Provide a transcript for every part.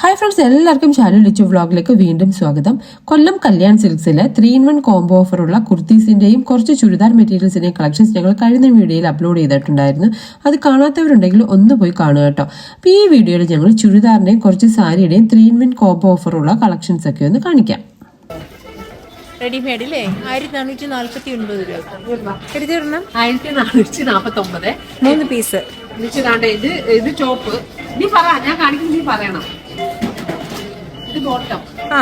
Hi friends എല്ലാവർക്കും channel Lichu വ്ളോഗിലേക്ക് വീണ്ടും സ്വാഗതം. കൊല്ലം കല്യാൺ സിൽക്സിലെ ത്രീ ഇൻ വൺ കോംബോ ഓഫറുള്ള കുർത്തീസിന്റെയും കുറച്ച് ചുരിദാർ മെറ്റീരിയൽസിന്റെയും കളക്ഷൻസ് ഞങ്ങൾ കഴിഞ്ഞ വീഡിയോയിൽ അപ്ലോഡ് ചെയ്തിട്ടുണ്ടായിരുന്നു. അത് കാണാത്തവരുണ്ടെങ്കിൽ ഒന്ന് പോയി കാണുക കേട്ടോ. അപ്പോൾ ഈ വീഡിയോയിൽ ഞങ്ങൾ ചുരിദാറിന്റെയും കുറച്ച് സാരിയുടെയും ത്രീ ഇൻ വൺ കോംബോ ഓഫറുള്ള കളക്ഷൻസ് ഒക്കെ ഒന്ന് കാണിക്കാം. റെഡിമെയ്ഡ് അല്ലേ ആയിരത്തി നാനൂറ്റി നാല്പത്തി ഒൻപത് രൂപ എടുത്തു തരണം? ആയിരത്തി നാനൂറ്റി നാപ്പത്തി ഒമ്പത് മൂന്ന് പീസ് ഇത് ഇത് ചോപ്പ് നീ പറ ഞാൻ കാണിക്കുന്നത് നീ പറയണം. ആ.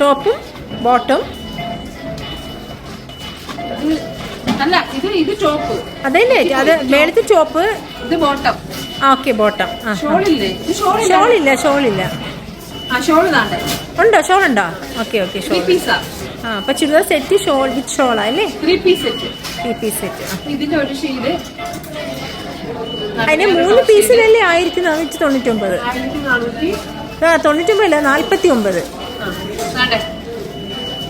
ടോപ്പും ബോട്ടം അല്ല ഇത് ഇത് ചോപ്പ് അതല്ലേ അത് മേളത്തെ ചോപ്പ് ഇത് ബോട്ടം ഓക്കെ ബോട്ടം ഷോളില്ലേ? ഷോളില്ല. ഉണ്ടോ ഷോൾ ഉണ്ടോ? Okay okay shawl. ആ. അപ്പൊ ചുരിദാർ സെറ്റ് ഷോൾ വിത്ത് ഷോളാ അല്ലേ? Three piece set three piece set ഇതിന്റെ ഒരു ഷീഡ് അതിന് മൂന്ന് പീസിലല്ലേ ആയിരത്തി നാനൂറ്റി തൊണ്ണൂറ്റി ഒമ്പത് ആയിരത്തി നാനൂറ്റി ആ തൊണ്ണൂറ്റി ഒമ്പത് അല്ല നാൽപ്പത്തി ഒമ്പത്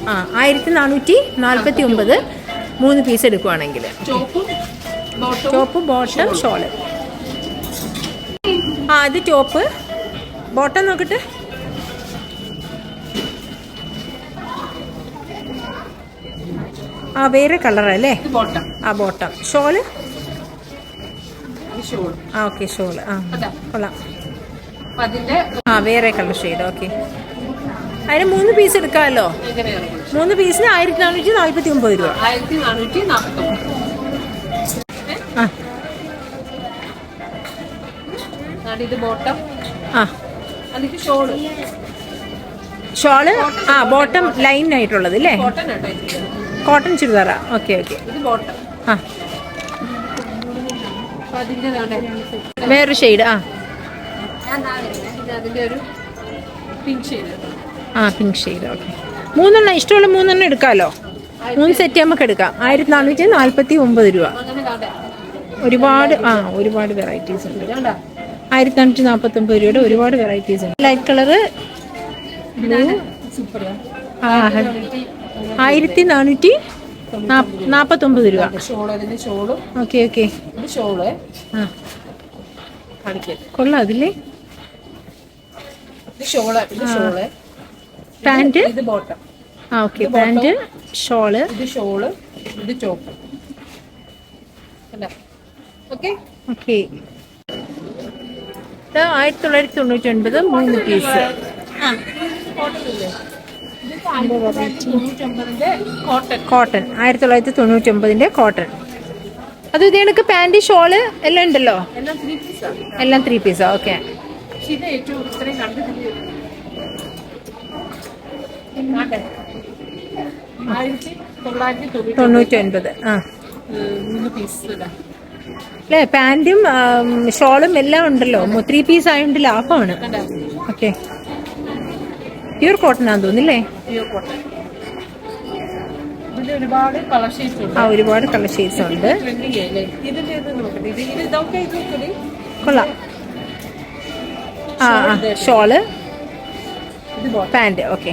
ആ, ആയിരത്തി നാനൂറ്റി നാൽപ്പത്തി ഒമ്പത് മൂന്ന് പീസ് എടുക്കുവാണെങ്കിൽ. Top bottom shawl. ആ അത് ടോപ്പ്. ബോട്ടം നോക്കട്ടെ. ആ വേറെ കളറല്ലേ? ആ ബോട്ടം. ഷോൾ? ഷോൾ. ആ ഓക്കെ ഷോൾ ആ. കൊള്ളാം. ആ വേറെ കളർ ഷെയ്ഡ് ഓക്കെ. അതിന് മൂന്ന് പീസ് എടുക്കാമല്ലോ? മൂന്ന് പീസിന് ആയിരത്തി നാനൂറ്റി നാൽപ്പത്തി ഒമ്പത് രൂപ ആയിരത്തി നാനൂറ്റി ഒമ്പത് ബോട്ടം. ആ. ഷോൾ. ഷോൾ? ആ ബോട്ടം ലൈൻ ആയിട്ടുള്ളത് അല്ലേ കോട്ടൺ കേട്ടോ കോട്ടൺ ചുരിദാറാ. Okay okay. ആ. വേറൊരു ഷെയ്ഡ് ആ. ആ പിങ്ക് ഷെയ്ഡ് ഓക്കെ മൂന്നെണ്ണം ഇഷ്ടമുള്ള മൂന്നെണ്ണം എടുക്കാമല്ലോ മൂന്ന് സെറ്റ് നമുക്ക് എടുക്കാം. ആയിരത്തി നാനൂറ്റി നാൽപ്പത്തി ഒമ്പത് രൂപ ഒരുപാട് ആ ഒരുപാട് വെറൈറ്റീസ് ഉണ്ട്. ആയിരത്തി നാനൂറ്റി നാൽപ്പത്തി ഒമ്പത് രൂപയുടെ ഒരുപാട് വെറൈറ്റീസ് ഉണ്ട്. ലൈറ്റ് കളറ് ആയിരത്തി നാനൂറ്റി നാൽപ്പത്തൊമ്പത് രൂപ. Shawl okay okay. ഇത് ഷോൾ ആ. കൊള്ളാം അതില്ലേ ഇത് ഷോൾ ഇത് ഷോൾ പാന്റ് ഇത് ബോട്ടം ആ ഓക്കെ. Pant shawl. ഇത് ഷോൾ ഇത് ചോപ്പ് ഓക്കെ? ഓക്കെ. ആയിരത്തി തൊള്ളായിരത്തി തൊണ്ണൂറ്റി ഒൻപത് മൂന്ന് പീസ്. തൊണ്ണൂറ്റൊമ്പതിന്റെ കോട്ടൺ ആയിരത്തി തൊള്ളായിരത്തി തൊണ്ണൂറ്റി ഒമ്പതിന്റെ കോട്ടൺ അത് ഇത് കണക്ക് പാന്റ് ഷോൾ എല്ലാം ഉണ്ടല്ലോ? എല്ലാം ത്രീ പീസ് ഓക്കെ തൊണ്ണൂറ്റി ഒൻപത് ആ. അല്ലേ പാന്റും ഷോളും എല്ലാം ഉണ്ടല്ലോ. ത്രീ പീസ് ആയതുകൊണ്ട് ലാഭമാണ്. ഓക്കെ പ്യൂർ കോട്ടൺ ആണെന്ന് തോന്നില്ലേ പ്യൂർ കോട്ടൺ ഇതിന്റെ ഒരുപാട് കളർ ഷീറ്റ്സ് ഉണ്ട്. ആ ഒരുപാട് കളർ ഷെയ്ഡ്സ് ഉണ്ട്. കൊള്ളാം. ആ ആ ഷോൾ. പാന്റ് ഓക്കെ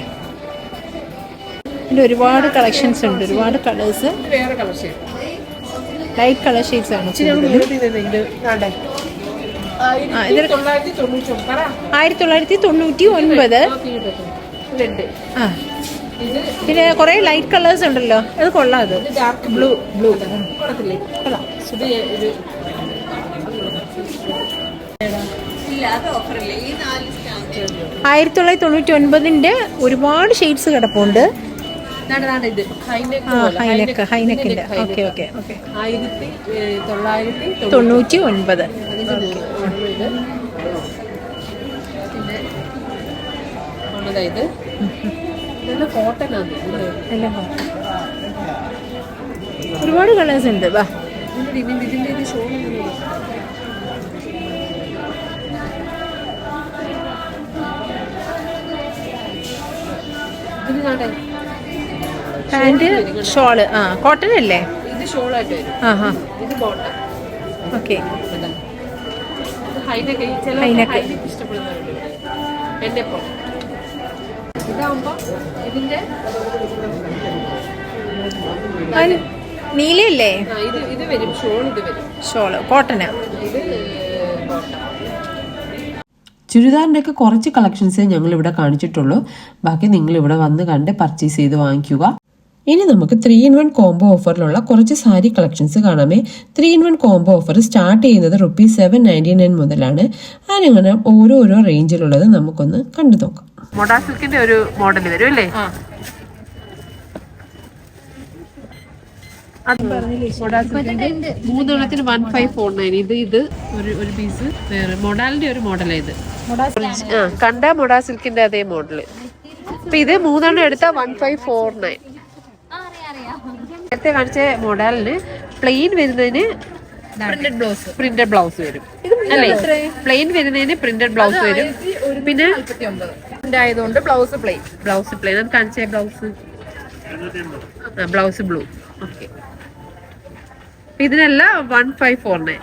ഒരുപാട് കളക്ഷൻസ് ഉണ്ട്. ഒരുപാട് കളേഴ്സ് വേറെ colour sheet light colour shades ആണ് ആയിരത്തി തൊള്ളായിരത്തി തൊണ്ണൂറ്റി ഒൻപത്. റെഡ് ആ. ഇത് പിന്നെ കുറെ ലൈറ്റ് കളേഴ്സ് ഉണ്ടല്ലോ. അത് കൊള്ളാം അത്. ഡാർക്ക് ബ്ലൂ ബ്ലൂ കൊള്ളാം. ആയിരത്തി തൊള്ളായിരത്തി തൊണ്ണൂറ്റി ഒൻപതിന്റെ ഒരുപാട് ഷെയ്ഡ്സ് കിടപ്പുണ്ട്. ഹൈനെക്കിന്റെ. Okay okay okay. ആയിരത്തി ഏ, തൊള്ളായിരത്തി തൊണ്ണൂറ്റി തൊണ്ണൂറ്റി ഒൻപത് പിന്നെ ഇത്. ഒരുപാട് കളേഴ്സ് ഉണ്ട് വാ. പാന്റ് ഷോൾ ആ കോട്ടൺ അല്ലേ? ഇത് ഷോളായിട്ട് വരും. ആ ഹാ ഇത് bottom okay. High neck high neck. ഇഷ്ടപ്പെടുന്നവരുണ്ട് ഇപ്പം. ഇതിന്റെ നീലയല്ലേ? ഇത് ഇത് വരും ഷോൾ ഇത് വരും. ഷോൾ കോട്ടന. ഇത് ബോട്ടം ചുരിദാറിന്റെ കുറച്ച് കളക്ഷൻസേ ഞങ്ങൾ ഇവിടെ കാണിച്ചിട്ടുള്ളൂ. ബാക്കി നിങ്ങൾ ഇവിടെ വന്ന് കണ്ട് പർച്ചേസ് ചെയ്ത് വാങ്ങിക്കുക. ഇനി നമുക്ക് ത്രീ ഇൻ വൺ കോംബോ ഓഫറിലുള്ള കുറച്ച് sari collections കാണാമേ. Three in one combo offer start ചെയ്യുന്നത് റുപ്പീസ് സെവൻ നയന്റി നയൻ മുതലാണ് അതിനങ്ങനെ ഓരോരോ റേഞ്ചിലുള്ളത് നമുക്കൊന്ന് കണ്ടു നോക്കാം. മൊഡാ സിൽക്കിന്റെ ഒരു മോഡൽ വരും അല്ലേ? മൂന്നെണ്ണത്തിന് വൺ ഫൈവ് ഫോർ നയൻ ഇത് ഇത് ഒരു ഒരു പീസ് വേറെ മൊഡാലിന്റെ ഒരു മോഡലാണ് ഇത്. കണ്ട മൊഡാ സിൽക്കിന്റെ അതേ മോഡൽ അപ്പൊ ഇത് മൂന്നെണ്ണം എടുത്താൽ വൺ ഫൈവ് ഫോർ നയൻ നേരത്തെ കാണിച്ച മോഡലിന് പ്ലെയിൻ വരുന്നതിന് പ്രിന്റഡ് ബ്ലൗസ് പ്രിന്റഡ് ബ്ലൗസ് വരും. അല്ലേ? പ്ലെയിൻ വരുന്നതിന് പ്രിന്റഡ് ബ്ലൗസ് വരും. പിന്നെ ആയതുകൊണ്ട് ബ്ലൗസ് പ്ലെയിൻ ബ്ലൗസ് പ്ലെയിൻ അത് കാണിച്ച ബ്ലൗസ് ബ്ലൗസ് ബ്ലൂ ഓക്കെ ഇതിനെല്ലാം വൺ ഫൈവ് ഫോർ നയൻ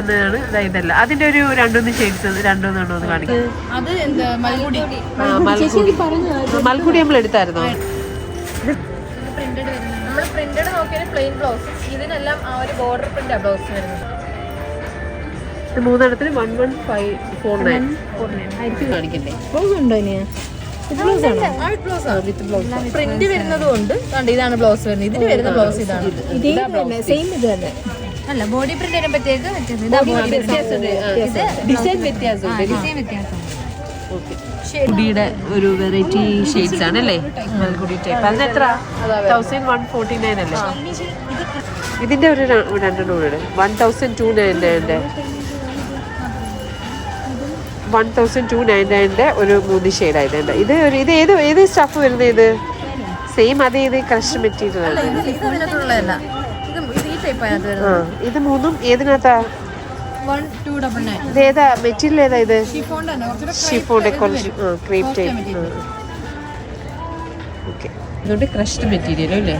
ഇതാണ് ഇതല്ല. അതിന്റെ ഒരു രണ്ടൊന്ന് ഷെയ്ഡ്സ് രണ്ടൊന്നും ഒന്ന് കാണിക്കാം. അത് ആ, മൽക്കുടി നമ്മൾ എടുത്തായിരുന്നോ? നമ്മൾ പ്രിന്റഡ് നോക്കിയാൽ പ്ലെയിൻ ബ്ലൗസ് ഇതിനെല്ലാം ആ ഒരു ബോർഡർ പ്രിന്റ് ബ്ലൗസ് വരുന്നത്. ഇത് മൂന്നെണ്ണത്തിന് one one five four nine കാണിക്കണ്ടേ? Blouse ഉണ്ടോ ഇനി? പ്രിന്റ് വരുന്നതും ഉണ്ട്. കണ്ട് ഇതാണ് ബ്ലൗസ് വരുന്നത്. ഇതിന് വരുന്ന ബ്ലൗസ് ഇതാണ്. സെയിം ഇത് തന്നെ. അല്ല ബോഡി പ്രിന്റ് വരുമ്പോഴത്തേക്ക്. ഡിസൈൻ വ്യത്യാസമുണ്ട് ഡിസൈൻ വ്യത്യാസം. കുടിയുടെ ഒരു വെറൈറ്റി ഷെയ്ഡ്സ് ആണ് അല്ലേ മൽക്കുടി ടൈപ്പ് അതിന് എത്ര? തൗസൻഡ് വൺ ഫോർട്ടി നയൻ അല്ലേ? ഇതിന്റെ ഒരു രണ്ടെണ്ണം കൂടെ വൺ തൗസൻഡ് ടു നയൻ നയന്റെ വൺ തൗസൻഡ് ടു നയൻ നയന്റെ ഒരു മൂന്ന് ഷെയ്ഡ് ആയതുണ്ട് ഇത് ഒരു ഇത് ഏത് ഏത് സ്റ്റഫ് വരുന്നത് ഇത്? സെയിം അതേ ഇത് ക്രഷ് മെറ്റീരിയൽ ആണ്. ഇത് മൂന്നും ഏതിനകത്താ? വൺ ടു ഡബിൾ നയൻ ഇത് ഏതാ? മെറ്റീരിയൽ ഏതാ ഇത്? ഷിഫോൺ കുറച്ച് ക്രീപ്പ് ടൈപ്പ് ഓക്കെ. അതുകൊണ്ട് ക്രഷ്ഡ് മെറ്റീരിയൽ അല്ലേ?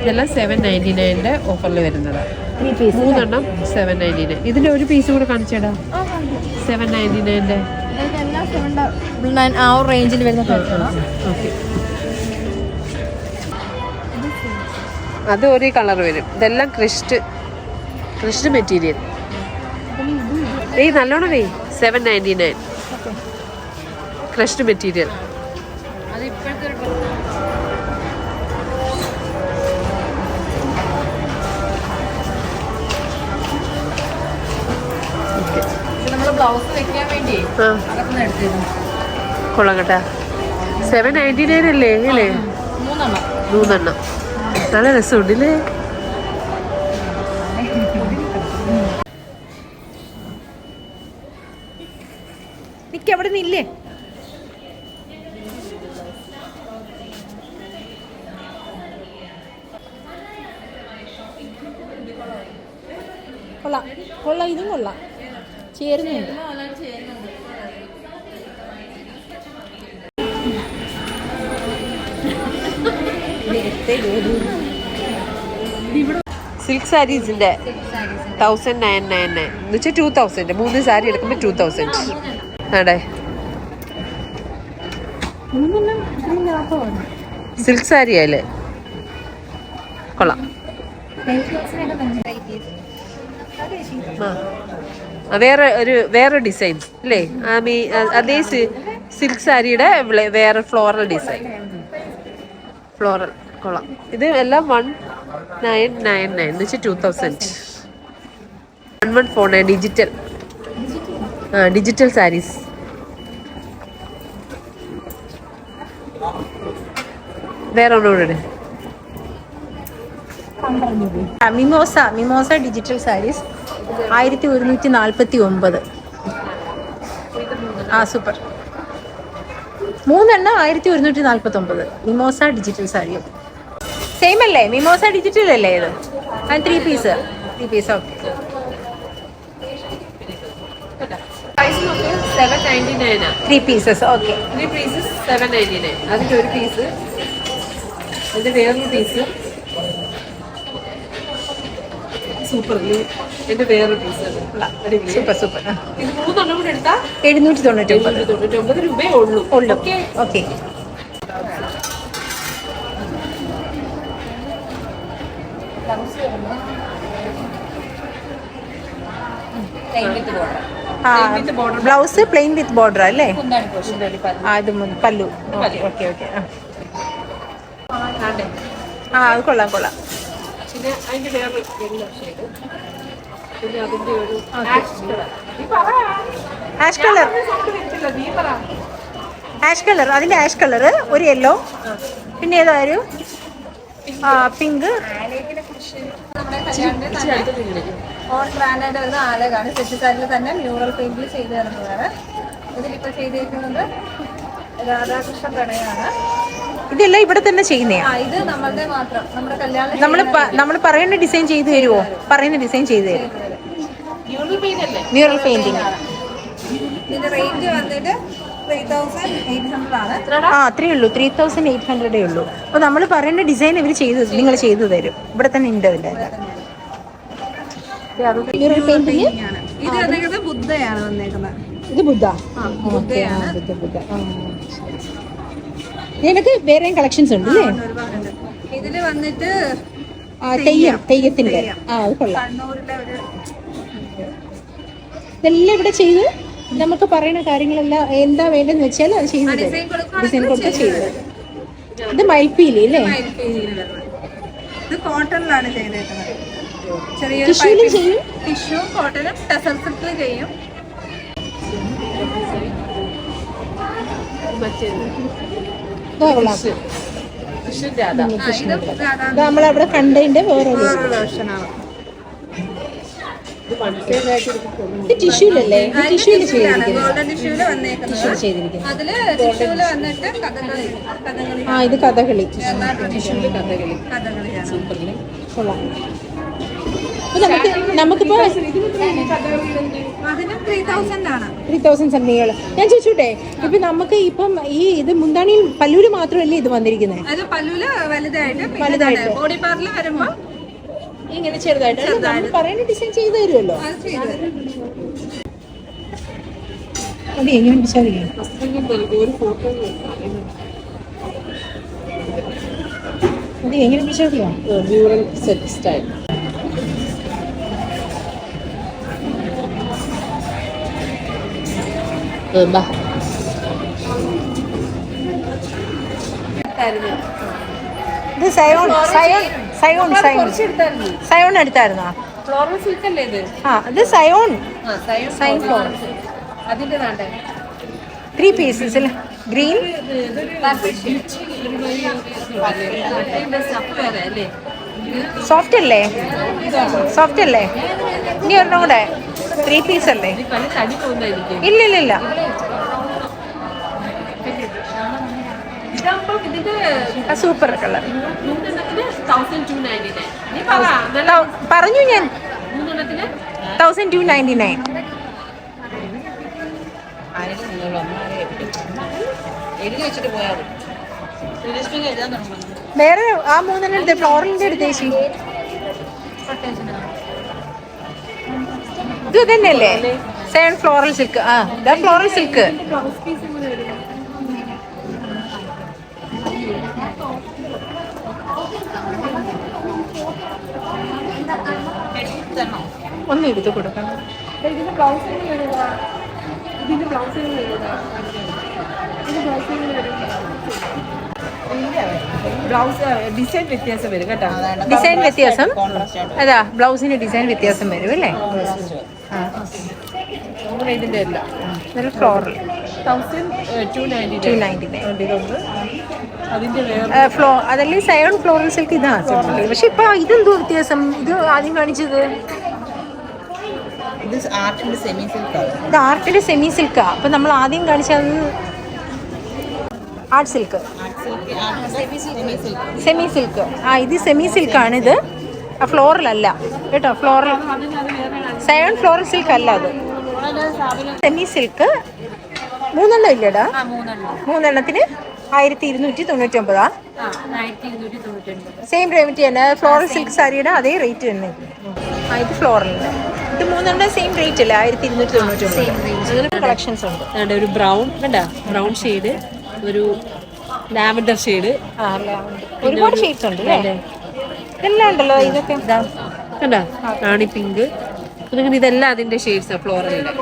ഇതെല്ലാം സെവൻ നയന്റി നയന്റെ ഓഫറിൽ വരുന്നതാണ് മൂന്നെണ്ണം സെവൻ നയന്റി നയൻ ഇതിന്റെ ഒരു പീസ് കൂടെ കാണിച്ചേടാ. സെവൻ നയന്റി നയന്റെ ആ ഒരു റേഞ്ചിൽ വരുന്ന ഓക്കെ. അത് ഒരേ കളർ വരും. ഇതെല്ലാം ക്രിസ്റ്റ് ക്രിസ്റ്റ് മെറ്റീരിയൽ ഏയ് നല്ലോണം വേ seven ninety nine crushed material കൊള്ളാം കേട്ടാ. സെവൻ നയന്റി നയൻ അല്ലേ? അല്ലേ മൂന്നെണ്ണം. നല്ല രസമുണ്ട് കൊള്ളാം. കൊള്ളാം ഇതും കൊള്ളാം. ചേരുന്നുണ്ട്. സിൽക്ക് സാരീസിന്റെ തൗസൻഡ് നയൻ നയൻ നയൻ എന്ന് വെച്ചാൽ ടൂ തൗസൻഡ് മൂന്ന് സാരി എടുക്കുമ്പോൾ ടൂ തൗസൻഡ് ആടെ സിൽക്ക് സാരി ആയാലേ കൊള്ളാം. വേറെ ഒരു വേറെ ഡിസൈൻ അല്ലേ? ആമി അതേ സിൽക്ക് സാരിയുടെ വേറെ ഫ്ലോറൽ ഡിസൈൻ ഫ്ലോറൽ കൊള്ളാം. ഇത് എല്ലാം വൺ നയൻ നയൻ നയൻ എന്ന് വെച്ചാൽ two thousand one one four nine digital ആ ഡിജിറ്റൽ സാരീസ് വേറെ ഒന്നുകൂടെ മിമോസ മിമോസ ഡിജിറ്റൽ സാരീസ് ആയിരത്തി ഒരുന്നൂറ്റി നാൽപ്പത്തി ഒമ്പത് ആ സൂപ്പർ മൂന്നെണ്ണം ആയിരത്തി ഒരുന്നൂറ്റി നാൽപ്പത്തി ഒമ്പത് മിമോസ ഡിജിറ്റൽ സാരി സെയിം അല്ലേ? മിമോസ ഡിജിറ്റൽ അല്ലേ ഇത്? ആ three piece three piece okay three pieces okay three pieces seven ninety nine അതിന്റെ ഒരു പീസ് അതിന്റെ വേറൊരു പീസ് സൂപ്പർ എന്റെ വേറൊരു പീസ് സൂപ്പർ സൂപ്പർ ഇത് മൂന്നെണ്ണം കൂടെ എടുത്താൽ എഴുന്നൂറ്റി തൊണ്ണൂറ്റി ഒമ്പത് തൊണ്ണൂറ്റി ഒമ്പത് രൂപയേ ഉള്ളൂ ഉള്ളു okay blouse plain with border അല്ലേ? ആ ഇത് മു- പല്ലു. ഓക്കെ ഓക്കെ ഓക്കെ ആ അത് കൊള്ളാം കൊള്ളാം. പിന്നെ അതിന്റെ വേറെ യെല്ലോ ഷെയ്ഡ് പിന്നെ അതിന്റെ ഒരു ആഷ് കളർ ആഷ് കളർ അതിന്റെ ആഷ് കളർ ഒരു യെല്ലോ പിന്നെ ഏതായാലും ഒരു? പിങ്ക് ഓൺ ബ്രാൻഡായിട്ട് വരുന്ന ആലകാണ് സെറ്റിസാരിൽ തന്നെ മ്യൂറൽ പെയിന്റിൽ ചെയ്തു തരുന്നതാണ് ഇതിലിപ്പോൾ ചെയ്തിരിക്കുന്നത് രാധാകൃഷ്ണ പ്രണയമാണ് ഇതെല്ലാം ഇവിടെ തന്നെ ചെയ്യുന്നേ. ആ ഇത് നമ്മളുടെ മാത്രം. നമ്മുടെ കല്യാണം നമ്മൾ നമ്മൾ പറയുന്ന ഡിസൈൻ ചെയ്തു തരുമോ പറയുന്ന ഡിസൈൻ ചെയ്തു തരും. മ്യൂറൽ പെയിന്റിങ് ആ അത്രേ ഉള്ളൂ. ത്രീ തൗസൻഡ് എയ്റ്റ് ഹൺഡ്രഡേ ഉള്ളൂ. അപ്പോൾ നമ്മൾ പറയുന്ന ഡിസൈൻ ഇവർ ചെയ്തു നിങ്ങൾ ചെയ്തു തരും. ഇവിടെ തന്നെ ഉണ്ട് അതിന്റെ മ്യൂറൽ പെയിന്റിങ് ഇത് ബുദ്ധയാണ് വന്നേക്കുന്നത്. ഇത് ബുദ്ധ? ബുദ്ധയാണ്. ബുദ്ധ ബുദ്ധ നിനക്ക് വേറെയും കളക്ഷൻസ് ഉണ്ട് അല്ലേ ഇതിൽ വന്നിട്ട് തെയ്യം തെയ്യത്തിന്റെ ആ അത് കൊള്ളാം. ഇതെല്ലാം ഇവിടെ ചെയ്ത് നമുക്ക് പറയുന്ന കാര്യങ്ങളെല്ലാം എന്താ വേണ്ടെന്ന് വെച്ചാൽ അത് തരും. ഡിസൈൻ കൊടുത്ത് ചെയ്ത് തരും. ഇത് മൈപ്പീലി അല്ലേ. ഇത് കോട്ടണിലാണ് ചെയ്തേക്കുന്നത്. ചെറിയ ടിഷ്യൂലും ചെയ്യും? ടിഷ്യൂ കോട്ടനും സിൽക്കിൽ ചെയ്യും. ഇതാ നമ്മളവിടെ കണ്ടതിന്റെ വേറെ ടിഷ്യൂലല്ലേ? ടിഷ്യൂൽ ചെയ്തിരിക്കുന്നത്. ആ ഇത് കഥകളി. ടിഷ്യൂൽ കഥകളി. കഥകളി കൊള്ളാം. നമുക്ക് നമുക്കിപ്പോ അതിന് ത്രീ തൗസൻഡ് സംതിങ് ഞാൻ ചോദിച്ചോട്ടെ ഇപ്പൊ നമുക്ക് ഇപ്പം ഈ ഇത് മുന്താണിയിൽ പല്ലൂര് മാത്രമല്ലേ ഇത് വന്നിരിക്കുന്നത് വലുതായിട്ട് വലുതായിട്ട്. ബോഡി പാർട്ടിൽ വരുമ്പോ ഇങ്ങനെ ചെറുതായിട്ട്. നമ്മൾ പറയുന്ന ഡിസൈൻ ചെയ്ത് തരുമല്ലോ അത് എങ്ങനെ വിചാരിക്കും വസ്ത്രങ്ങൾ നൽകും ഒരു അത് എങ്ങനെ വിചാരിക്കാം സെറ്റ് സ്റ്റൈൽ ബാ ഇത് സയോൺ സയോൺ സയോൺ സയോൺ. സയോൺ എടുത്തായിരുന്നോ? ഫ്ലോറൽ സിൽക്ക് അല്ലേ ഇത്? ആ ഇത് സയോൺ. സൈൻ ഫ്ലോർ. അതിന്റെ ത്രീ പീസസിൽ ഗ്രീൻ സോഫ്റ്റ് അല്ലേ? സോഫ്റ്റ് അല്ലേ? ഇനി ഒരെണ്ണം കൂടെ. ത്രീ പീസ് അല്ലേ? ഇല്ല ഇല്ല ഇല്ല സൂപ്പർ കളർ പറഞ്ഞു ഞാൻ. Thousand two ninety nine. വേറെ ആ മൂന്നെണ്ണം എടുത്ത് ഫ്ലോറലിന്റെ എടുത്തേച്ചി തന്നെയല്ലേ സെവൻ ഫ്ലോറൽ സിൽക്ക് ആ ഫ്ലോറൽ സിൽക്ക് ഒന്ന് എടുത്ത് കൊടുക്കണം. ഇതിന്റെ ബ്ലൗസ് ഇതിന്റെ ബ്ലൗസിന് ബ്ലൗസ് ഡിസൈൻ വ്യത്യാസം വരും കേട്ടോ. ഡിസൈൻ വ്യത്യാസം. അതാ ബ്ലൗസിന് ഡിസൈൻ വ്യത്യാസം വരും അല്ലേ? ആ നമ്മുടെ ഇതിന്റെ അല്ല. ഇതൊരു floral thousand two ninety two ninety nine ഇതൊന്ന് ഫ്ലോ അതല്ലേ സയോൺ ഫ്ലോറൽ സിൽക്ക് ഇതാ പക്ഷെ ഇപ്പൊ ഇതെന്തോ വ്യത്യാസം? ഇത് ആദ്യം കാണിച്ചത്. ഇത് ആർട്ടിന്റെ സെമി സിൽക്കാ അപ്പൊ നമ്മൾ ആദ്യം കാണിച്ചത് ആർട്ട് സിൽക്ക്. സെമി സിൽക്ക് ആ ഇത് സെമി സിൽക്കാണ് ഇത് ഫ്ലോറൽ അല്ല. കേട്ടോ ഫ്ലോറൽ സെവൻ ഫ്ലോറൽ സിൽക്ക് അല്ല അത്. സെമി സിൽക്ക് മൂന്നെണ്ണം ഇല്ലടാ? മൂന്നെണ്ണത്തിന് ആയിരത്തി ഇരുന്നൂറ്റി തൊണ്ണൂറ്റി ഒമ്പതാ സെയിം റേറ്റ് തന്നെ ഫ്ലോറൽ സിൽക്ക് സാരിയുടെ അതേ റേറ്റ് തന്നെ. ആ ഇത് ഫ്ലോറലിന്റെ ഇത് മൂന്നെണ്ണം സെയിം റേറ്റ് അല്ലേ? ആയിരത്തി ഇരുന്നൂറ്റി തൊണ്ണൂറ്റി ഒമ്പത് കളക്ഷൻസ് ഉണ്ട്. ഒരു ബ്രൗൺ വേണ്ട ബ്രൗൺ ഷെയ്ഡ് ഒരു ലാവൻഡർ ഷെയ്ഡ്. ഒരുപാട് ഷെയ്ഡ്സ് ഉണ്ട് എല്ലാം ഉണ്ടല്ലോ ഇതൊക്കെ. കണ്ടോ? റാണി പിങ്ക്. ഇതെല്ലാം അതിന്റെ ഷെയ്ഡ്സ് ഫ്ലോറലിന്റെ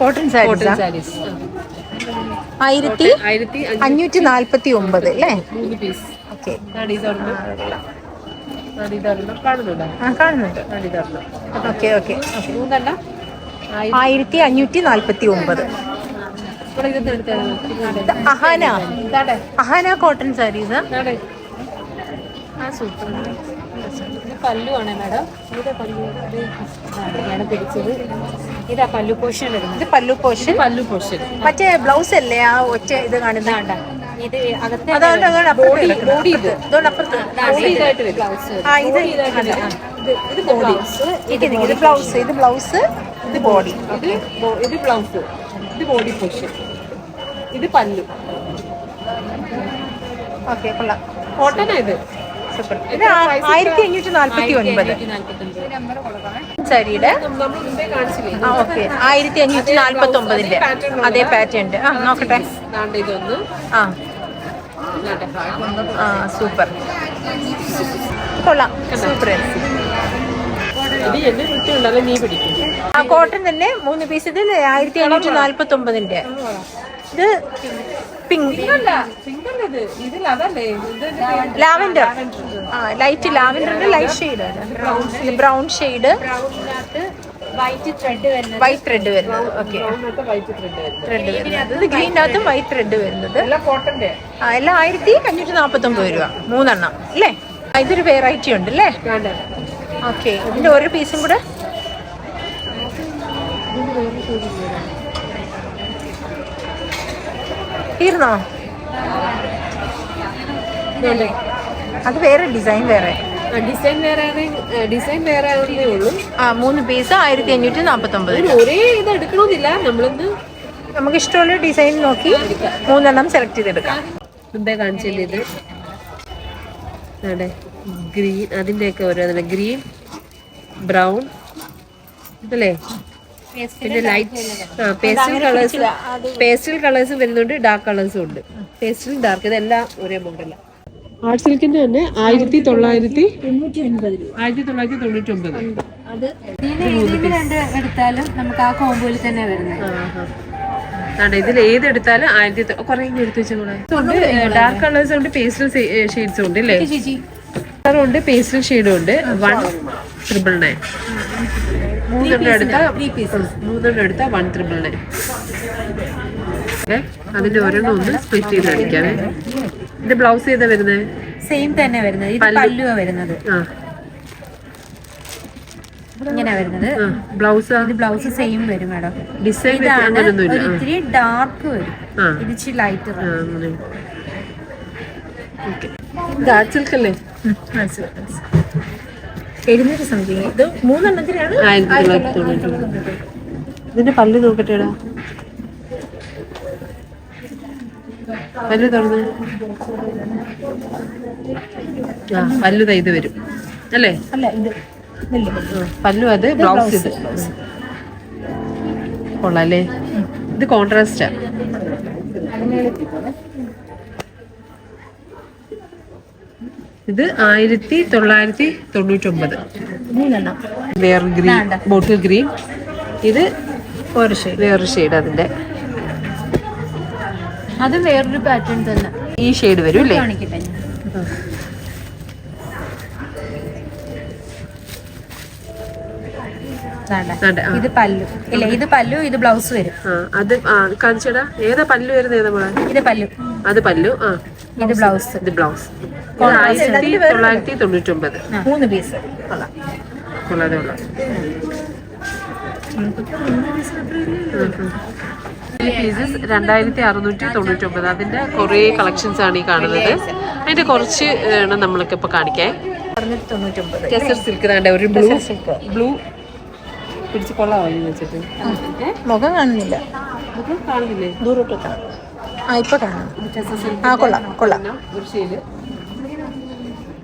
കോട്ടൺ കോട്ടൺ സാരീസ് ആയിരത്തി ആയിരത്തി അഞ്ഞൂറ്റി നാല്പത്തി ഒമ്പത് അല്ലേ? മൂന്ന് പീസ് ഓക്കെ. കാണുന്നുണ്ടോ? ഓക്കെ ആയിരത്തി അഞ്ഞൂറ്റി നാല്പത്തി ഒമ്പത് അഹാന. അഹാന കോട്ടൺ സാരീസ് ആ സൂപ്പർ പല്ലുവാണ് മാഡം. പല്ലു. ഞാൻ പിടിച്ചത്. ഇതാ പല്ലു പോഷൻ വരുന്നത്. പല്ലു പോഷൻ പല്ലു പോഷൻ മറ്റേ ബ്ലൗസ് അല്ലേ ആ ഒറ്റ ഇത് കാണുന്ന ഇത് അകത്തെ ബോഡി ബോഡി ഇത്. ബ്ലൗസ് ഇത് ബ്ലൗസ് ഇത് ബ്ലൗസ് ഇത് ബോഡി ഇത് ബ്ലൗസ് ഇത് ബോഡി പോഷൻ ഇത് പല്ലു. ഓക്കെ കൊള്ളാം. കോട്ടനാ ഇത്. ഇത് ആയിരത്തി അഞ്ഞൂറ്റി നാല്പത്തി ഒൻപത്. സാരിയുടെ ഓക്കെ. ആയിരത്തി അഞ്ഞൂറ്റി നാല്പത്തി ഒമ്പതിന്റെ അതേ പാറ്റേൺ ആ നോക്കട്ടെ. ആ. ആ സൂപ്പർ. കൊള്ളാം. സൂപ്പർ. ഇത് എന്നെ കിട്ടുണ്ടല്ലോ നീ പിടിക്കും. ആ കോട്ടൺ തന്നെ മൂന്ന് പീസ് ഇത് ആയിരത്തി അഞ്ഞൂറ്റി നാല്പത്തി ഒമ്പതിന്റെ ഇത് പിങ്ക്. ലാവൻഡർ. ആ ലൈറ്റ് ലാവൻഡറിന്റെ ലൈറ്റ് ഷെയ്ഡ് ഇത് ബ്രൗൺ ഷെയ്ഡ് വൈറ്റ് ത്രെഡ് വരുന്നത്. White thread okay white thread വരുന്നത്. ത്രെഡ് ഇത് ഗ്രീനകത്തും വൈറ്റ് ത്രെഡ് വരുന്നത്. എല്ലാം കോട്ടന്റെ ആ എല്ലാം ആയിരത്തി അഞ്ഞൂറ്റി നാൽപ്പത്തി ഒമ്പത് രൂപ. മൂന്നെണ്ണം. അല്ലേ ഇതൊരു വെറൈറ്റി ഉണ്ട് അല്ലേ ഓക്കെ ഇതിന്റെ ഓരോ പീസും കൂടെ. തീർന്നോ അത് വേറെ ഡിസൈൻ വേറെ. ഡിസൈൻ വേറെ ഡിസൈൻ വേറെ ആവുന്നേ ഉള്ളൂ. ആ മൂന്ന് പീസ് ആയിരത്തി അഞ്ഞൂറ്റി നാൽപ്പത്തി ഒമ്പത് ഒരേ ഇത് എടുക്കണമെന്നില്ല നമ്മളിന്ന് നമുക്ക് ഇഷ്ടമുള്ള ഡിസൈൻ നോക്കി മൂന്നെണ്ണം സെലക്ട് ചെയ്തെടുക്കാം. മുമ്പേ കാണിച്ചില്ലേ ഇത്? അതെ ഗ്രീൻ അതിന്റെയൊക്കെ ഓരോ ഗ്രീൻ ബ്രൗൺ അല്ലേ പിന്നെ ലൈറ്റ് ആ പേസ്റ്റൽ കളേഴ്സ് പേസ്റ്റൽ കളേഴ്സ് വരുന്നുണ്ട് ഡാർക്ക് കളേഴ്സും ഉണ്ട്. പേസ്റ്റൽ ഡാർക്ക് ഇതെല്ലാം ഒരേ മോഡല ആർട്ട് സിൽക്കിന്റെ തന്നെ ആയിരത്തി തൊള്ളായിരത്തി ആയിരത്തി തൊള്ളായിരത്തി തൊണ്ണൂറ്റി ഒമ്പത് അത് രണ്ട് എടുത്താലും നമുക്ക് ആ കോമ്പോയിൽ തന്നെ വരുന്നത്. ആണ് ഇതിൽ ഏത് എടുത്താലും ആയിരത്തി കുറെ എടുത്ത് വെച്ചുകൂടെ ഡാർക്ക് കളേഴ്സ് ഉണ്ട് പേസ്റ്റൽ ഷെയ്ഡ്സും ഉണ്ട് അല്ലേ? കളറും ഉണ്ട് പേസ്റ്റൽ ഷെയ്ഡും ഉണ്ട്. വൺ ട്രിപ്പിൾ നയൻ മൂന്നെണ്ണം എടുത്താൽ മൂന്നെണ്ണം എടുത്താൽ വൺ ട്രിപ്പിൾ നയൻ അതിന്റെ ഒരെണ്ണം ഒന്ന് സ്പ്ലിറ്റ് ചെയ്ത് അടിക്കാവേ. ഇത് ബ്ലൗസ് ചെയ്താ വരുന്നത് സെയിം തന്നെ വരുന്നത്. ഇത് പല്ലുവാ വരുന്നത്. ഇങ്ങനെ വരുന്നത്. ബ്ലൗസ് ഇത് ബ്ലൗസ് സെയിം വരും മാഡം. ഡിസൈൻ ഇതാണ് ഇത്തിരി ഡാർക്ക് വരും. ഇത് ഇച്ചിരി ലൈറ്റ് ഓക്കെ. സിൽക്ക് അല്ലേ? എഴുന്നൂറ് സംതിങ്. ഇത് മൂന്നെണ്ണത്തിനാണ് ആയിരത്തി തൊള്ളായിരത്തി തൊണ്ണൂറ്റി ഇതിന്റെ പല്ല് നോക്കട്ടെടാ. പല്ല് തുറന്ന്. ആ പല്ല് ദാ വരും. അല്ലേ? പല്ലു. അത് ബ്ലൗസ്. ഇത്. കൊള്ളാം അല്ലേ? ഇത് കോൺട്രാസ്റ്റാ. ഇത് ആയിരത്തി തൊള്ളായിരത്തി തൊണ്ണൂറ്റൊമ്പത്. മൂന്നെണ്ണം. വേറെ ഗ്രീൻ ബോട്ടിൽ ഗ്രീൻ ഇത് ഒരു ഷെയ്ഡ് വേറൊരു ഷെയ്ഡ് അതിന്റെ. അത് വേറൊരു പാറ്റേൺ തന്നെ. ഈ ഷെയ്ഡ് വരും അല്ലേ. ഇത് പല്ലു. ഇല്ല ഇത് പല്ലു ഇത് ബ്ലൗസ് വരും. അത് കാണിച്ചേടാ. ഏതാ പല്ലു വരുന്നത് ഇത് പല്ലു. അത് പല്ലു ആ. ഇത് ബ്ലൗസ്. ഇത് ബ്ലൗസ്. ആയിരത്തി തൊള്ളായിരത്തി തൊണ്ണൂറ്റി ഒമ്പത് മൂന്ന് പീസ്. കൊള്ളാം. കൊള്ളാതെ കൊള്ളാം. പീസസ് രണ്ടായിരത്തി അറുന്നൂറ്റി തൊണ്ണൂറ്റി ഒമ്പത് അതിന്റെ കുറേ കളക്ഷൻസ് ആണ് ഈ കാണുന്നത്. അതിന്റെ കുറച്ച് ആണ് നമ്മൾക്ക് ഇപ്പൊ കാണിക്കാൻ സിൽക്ക് താണ്ട ഒരു ബ്ലൂ ബ്ലൂ പിടിച്ച് കൊള്ളാമോ വെച്ചിട്ട്? മുഖം കാണുന്നില്ല. മുഖം കാണുന്നില്ലേ? ദൂരോട്ട് കാണാം. ആ ഇപ്പൊ കാണാം. ആ കൊള്ളാം കൊള്ളാം. ഒരു ഷെയ്ഡ്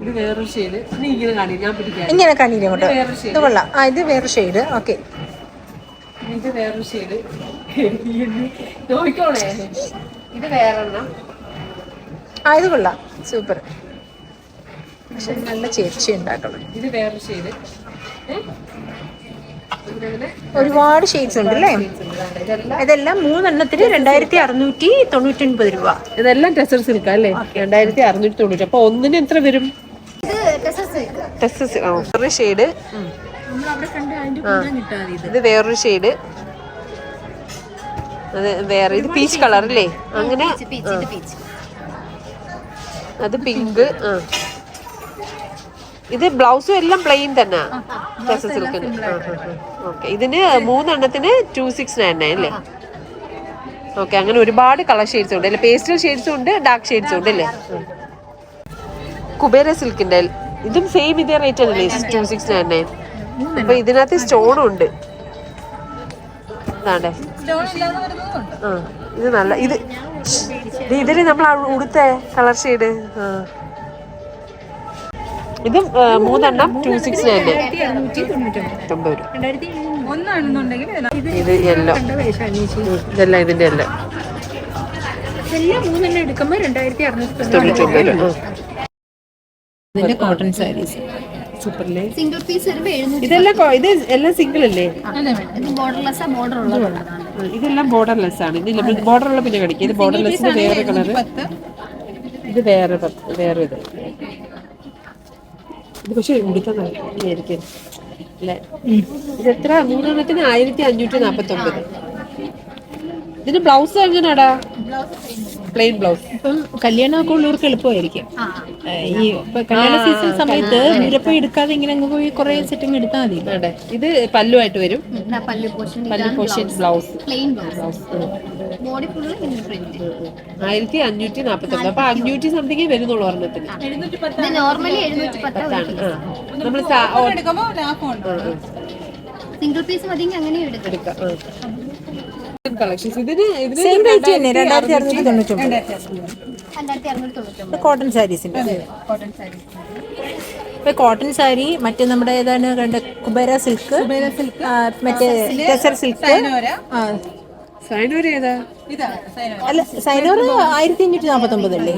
ഇത് വേറൊരു ഷെയ്ഡ് നീ ഇങ്ങനെ കാണി ഞാൻ ഇങ്ങനെ കണ്ണീര് ഇങ്ങോട്ട് ഇത് കൊള്ളാം. ആ ഇത് വേറെ ഷെയ്ഡ് ഓക്കെ. ഇത് വേറൊരു ഷെയ്ഡ് നോക്കിക്കോളേ. ഇത് വേറെണ്ണം. ആ ഇത് കൊള്ളാം. സൂപ്പർ. പക്ഷെ നല്ല ചേർച്ച ഉണ്ടാക്കണം ഇത് വേറെ ഷെയ്ഡ് ഒരുപാട് ഷെയ്ഡ്സ് ഉണ്ട്. അല്ലേ ഇതെല്ലാം മൂന്നെണ്ണത്തിന് രണ്ടായിരത്തി അറുന്നൂറ്റി തൊണ്ണൂറ്റി ഒൻപത് രൂപ. ഇതെല്ലാം ടെസർ സിൽക്ക് അല്ലേ? രണ്ടായിരത്തി അറുന്നൂറ്റി തൊണ്ണൂറ്റി. അപ്പൊ ഒന്നിന് എത്ര വരും? ടെസർ ഷെയ്ഡ് ഇത്. വേറൊരു ഷെയ്ഡ് അത് വേറെ ഇത് പീച്ച് കളർ അല്ലേ? അങ്ങനെ അത് പിങ്ക് ആ. ഇത് ബ്ലൗസും എല്ലാം പ്ലെയിൻ തന്നെ. ടെസർ സിൽക്കിന് ഓക്കെ ഇതിന് മൂന്നെണ്ണത്തിന് ടു സിക്സ് നയൻ നയൻ അല്ലേ? ഓക്കെ അങ്ങനെ ഒരുപാട് കളർ ഷെയ്ഡ്സ് ഉണ്ട് അല്ലേ? പേസ്റ്റൽ ഷെയ്ഡ്സും ഉണ്ട് ഡാർക്ക് ഷെയ്ഡ്സും ഉണ്ട് അല്ലേ? കുബേര സിൽക്കിന്റെ ഇതും സെയിം ഇതേ റേറ്റ് അല്ലേ? ടു സിക്സ് നയൻ നയൻ അപ്പൊ ഇതിനകത്ത് സ്റ്റോണും ഉണ്ട്. ഇതാണ്ടേ. ആ ഇത് നല്ല ഇത് ഇതിന് നമ്മൾ ഉടുത്തേ കളർ ഷെയ്ഡ് ആ. ഇതും മൂന്നെണ്ണം ടു സിക്സ് നയൻ നയൻ തൊണ്ണൂറ് ഇത് യെല്ലോ ഇതെല്ലാം എല്ലാം മൂന്നെണ്ണം എടുക്കുമ്പോൾ രണ്ടായിരത്തി അറുന്നൂറ്റി. ഇതിന്റെ കോട്ടൺ സാരീസ് സിംഗിൾ പീസ് ഇതെല്ലാം ഇത് എല്ലാം സിംഗിൾ അല്ലേ? ഇത് ബോർഡർലെസ് ബോർഡർ ഉള്ളതാണ് ഇതെല്ലാം ബോർഡർലെസ് ആണ്. ബോർഡർ ഉള്ള പിന്നെ കടിക്കും. ഇത് ബോർഡർലെസ് വേറെ കളർ ഇത് വേറെ വേറെ ഇത്. പക്ഷെ ഉടുത്തതായിരിക്കും അല്ലേ? ഇതെത്ര എത്ര? മൂന്നെണ്ണത്തിന് ആയിരത്തി അഞ്ഞൂറ്റി നാപ്പത്തി ഒമ്പത് ഇതിന് ബ്ലൗസ് എങ്ങനെയാടാ? പ്ലെയിൻ ബ്ലൗസ് ഇപ്പം കല്യാണമൊക്കെ ഉള്ളവർക്ക് എളുപ്പമായിരിക്കും. ഈ ഇപ്പൊ കല്യാണ സീസൺ സമയത്ത് മുരപ്പ എടുക്കാതെ ഇങ്ങനെ അങ്ങ് പോയി കുറെ സെറ്റിംഗ് എടുത്താൽ മതി. അതെ. ഇത് പല്ലുമായിട്ട് വരും. ഇതാ പല്ലു പോഷൻ ബ്ലൗസ് ആയിരത്തി അഞ്ഞൂറ്റി നാപ്പത്തി ഒമ്പത് അപ്പൊ അഞ്ഞൂറ്റി സംതിങ് വരുന്നുള്ളൂ ഒരെണ്ണത്തിന്. നമ്മൾ സിംഗിൾ പീസ് മതി അങ്ങനെ എടുക്കാം. കളക്ഷൻസ് ഇതിന് ഇതിന് സെയിം റേറ്റ് തന്നെ രണ്ടായിരത്തി അറുന്നൂറ്റി തൊണ്ണൂറ്റൊമ്പത് രണ്ടായിരത്തി അറുന്നൂറ്റി തൊണ്ണൂറ്റൊമ്പത് കോട്ടൺ സാരീസിന്റെ കോട്ടൺ സാരി ഇപ്പൊ കോട്ടൺ സാരി മറ്റേ നമ്മുടെ ഏതാണ് കണ്ട? കുബേര സിൽക്ക് മറ്റേ ടെസർ സിൽക്ക് അല്ല സൈനോർ ആയിരത്തി അഞ്ഞൂറ്റി നാപ്പത്തി ഒമ്പത് അല്ലേ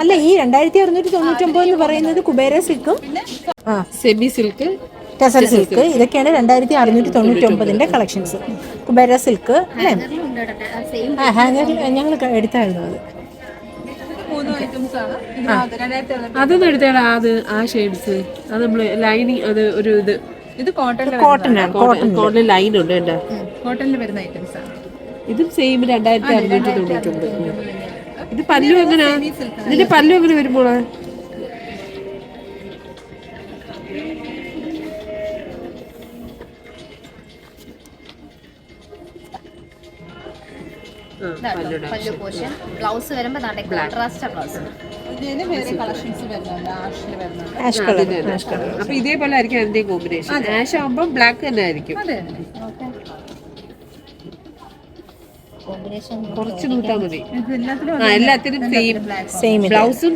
അല്ല ഈ രണ്ടായിരത്തി അറുന്നൂറ്റി തൊണ്ണൂറ്റി ഒമ്പത് എന്ന് പറയുന്നത് കുബേര സിൽക്കും സെബി സിൽക്ക് ടെസർ സിൽക്ക് ഇതൊക്കെയാണ് രണ്ടായിരത്തി അറുന്നൂറ്റി തൊണ്ണൂറ്റി ഒമ്പതിന്റെ കളക്ഷൻസ് കുബേര സിൽക്ക് അല്ലേ ഹാങ്ങർ ആ ഞങ്ങൾ എടുത്തായിരുന്നു അത്. അതൊന്നും എടുത്തേടാ അത് ആ ഷെയ്ഡ്സ് അത് ലൈനിങ് അത് ഒരു ഇത്. ഇത് കോട്ടൺ കോട്ടൺ ആണ് കോട്ടൺ ലൈൻ ഉണ്ട് കേട്ടോ. കോട്ടണിൽ വരുന്ന ഐറ്റംസ് ആണ്. ഇതും സെയിം രണ്ടായിരത്തി അറുന്നൂറ്റി തൊണ്ണൂറ്റൊമ്പത്. ഇത് പല്ലു എങ്ങനെയാ ഇതിന്റെ പല്ലു എങ്ങനെ വരുമ്പോൾ പല്ലു പോഷൻ. ബ്ലൗസ് വരുമ്പോ കോൺട്രാസ്റ്റ് ബ്ലൗസ് ആഷ് കളർ അപ്പൊ ഇതേപോലെ ആയിരിക്കും അതിന്റെ കോമ്പിനേഷൻ ആഷ് ആകുമ്പോൾ ബ്ലാക്ക് തന്നെ ആയിരിക്കും. കുറച്ച് നൂറ്റാ മതി. ഇത് എല്ലാത്തിലും ആ എല്ലാത്തിനും സെയിം സെയിം ബ്ലൗസും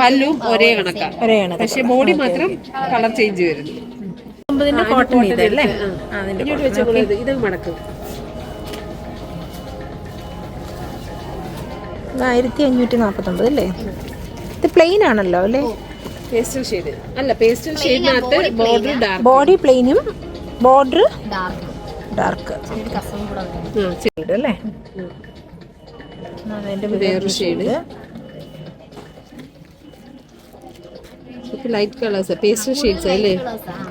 പല്ലും ഒരേ കണക്കാണ് ഒരെയാണ് പക്ഷെ ബോഡി മാത്രം കളർ ചേഞ്ച് വരുന്നു. ഇത് മടക്കും. ആയിരത്തി അഞ്ഞൂറ്റി നാൽപ്പത്തൊമ്പത് അല്ലേ? ഇത് പ്ലെയിൻ ആണല്ലോ അല്ലേ? പേസ്റ്റൽ ഷെയ്ഡ് അല്ല പേസ്റ്റൽ ഷെയ്ഡിനകത്ത് ബോർഡർ ഡാർക്ക് ബോഡി പ്ലെയിനും ബോർഡർ ഡാർക്ക് ഷെയ്ഡ് അല്ലേ? അതിന്റെ വേറൊരു shade light colours pastel shades അല്ലേ?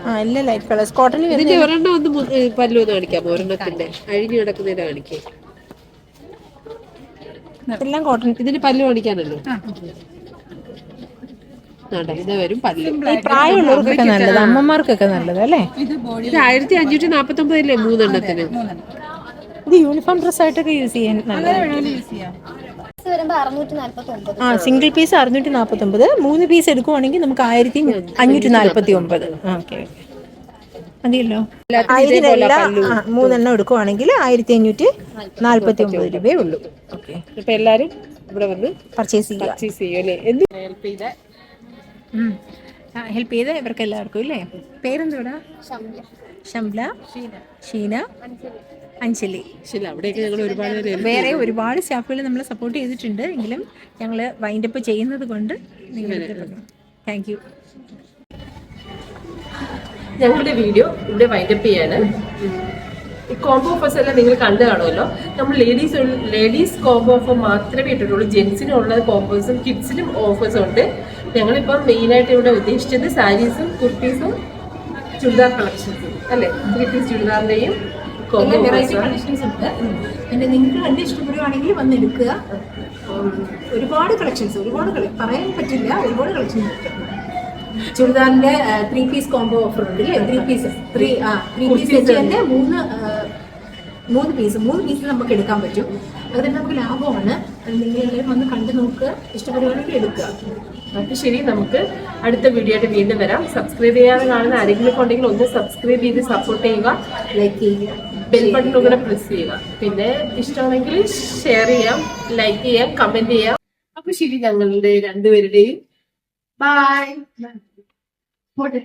ആ. എല്ലാം ലൈറ്റ് കളേഴ്സ് കോട്ടണിൽ ഇതിന്റെ ഒരെണ്ണം ഒന്ന് പല്ലു ഒന്ന് കാണിക്കാമോ ഒരെണ്ണത്തിന്റെ. അഴിഞ്ഞു കിടക്കുന്നതിന്റെ കാണിക്കേ. എല്ലാം കോട്ടൺ ഇതിന് പല്ല് കാണിക്കാനല്ലോ? ആട്ടെ ഇത് വരും പല്ല്. ഈ പ്രായമുള്ളവർക്കൊക്കെ നല്ലത് അമ്മമാർക്കൊക്കെ നല്ലത് അല്ലേ? ഇത് ആയിരത്തി അഞ്ഞൂറ്റി നാപ്പത്തി ഒമ്പതില്ലേ മൂന്നെണ്ണത്തിന് ഇത് യൂണിഫോം ഡ്രസ് ആയിട്ടൊക്കെ യൂസ് ചെയ്യാൻ ആ സിംഗിൾ പീസ് അറുന്നൂറ്റി നാപ്പത്തി ഒമ്പത് മൂന്ന് പീസ് എടുക്കുവാണെങ്കിൽ നമുക്ക് ആയിരത്തി അഞ്ഞൂറ്റി നാല്പത്തി ഒമ്പത് ഓക്കെ മതിയല്ലോ. ഇതിനെല്ലാം മൂന്നെണ്ണം എടുക്കുവാണെങ്കിൽ ആയിരത്തി അഞ്ഞൂറ്റി നാല്പത്തി ഒമ്പത് രൂപയേ ഉള്ളൂ. ഓക്കെ. ഇപ്പൊ എല്ലാരും ഇവിടെ വന്ന് പർച്ചേസ് ചെയ്യുക. പർച്ചേസ് ചെയ്യും അല്ലേ? എന്ത്? ഹെൽപ്പ് ചെയ്ത ഹെൽപ്പ് ചെയ്ത ഇവർക്ക് എല്ലാവർക്കും ഇല്ലേ? പേരെന്തോടാ ഷംല ഷീന. അഞ്ജലി. ശരി അവിടെയൊക്കെ ഞങ്ങൾ ഒരുപാട് പേര് വേറെ ഒരുപാട് സ്റ്റാഫുകൾ നമ്മൾ സപ്പോർട്ട് ചെയ്തിട്ടുണ്ട്. എങ്കിലും ഞങ്ങൾ വൈൻഡപ്പ് ചെയ്യുന്നത് കൊണ്ട് നിങ്ങൾക്ക് താങ്ക് യു ഞങ്ങളുടെ വീഡിയോ ഇവിടെ വൈൻഡപ്പ് ചെയ്യാണ്. ഈ കോംബോ ഓഫേഴ്സ് എല്ലാം നിങ്ങൾ കണ്ടു കാണുമല്ലോ. നമ്മൾ ലേഡീസ് ലേഡീസ് കോംബോ ഓഫർ മാത്രമേ ഇട്ടിട്ടുള്ളൂ. ജെൻസിനും ഉള്ള കോംബോസും കിഡ്സിനും ഓഫേഴ്സും ഉണ്ട്. ഞങ്ങളിപ്പം മെയിനായിട്ട് ഇവിടെ ഉദ്ദേശിച്ചത് സാരീസും കുർത്തീസും ചുരിദാർ കളക്ഷൻസും അല്ലേ? ത്രീ പീസ് ചുരിദാറിന്റെയും വെറൈറ്റി കളക്ഷൻസ് ഉണ്ട്. പിന്നെ നിങ്ങൾക്ക് കണ്ട് ഇഷ്ടപ്പെടുകയാണെങ്കിൽ വന്ന് എടുക്കുക ഒരുപാട് കളക്ഷൻസ് ഒരുപാട് പറയാൻ പറ്റില്ല. ഒരുപാട് കളക്ഷൻസ് ചുരിദാറിന്റെ ത്രീ പീസ് കോംബോ ഓഫർ ഉണ്ട് അല്ലേ ത്രീ പീസ് ത്രീ ആ ത്രീ പീസ് തന്നെ. മൂന്ന് മൂന്ന് പീസ് മൂന്ന് പീസ് നമുക്ക് എടുക്കാൻ പറ്റും. അതിന് നമുക്ക് ലാഭമാണ്. നിങ്ങൾ എല്ലാവരും വന്ന് കണ്ടു നോക്കുക. ഇഷ്ടപ്പെടുവാണെങ്കിൽ എടുക്കുക. അപ്പം ശരി നമുക്ക് അടുത്ത വീഡിയോ ആയിട്ട് വീണ്ടും വരാം. സബ്സ്ക്രൈബ് ചെയ്യാതെ കാണുന്ന ആരെങ്കിലും ഉണ്ടെങ്കിൽ ഒന്ന് സബ്സ്ക്രൈബ് ചെയ്ത് സപ്പോർട്ട് ചെയ്യുക. ലൈക്ക് ചെയ്യുക. ബെൽ ബട്ടൺ കൂടെ പ്രസ് ചെയ്യുക. പിന്നെ ഇഷ്ടമാണെങ്കിൽ ഷെയർ ചെയ്യാം ലൈക്ക് ചെയ്യാം കമന്റ് ചെയ്യാം. അപ്പൊ ശരി ഞങ്ങളുടെ രണ്ടുപേരുടെയും. Bye Por quê?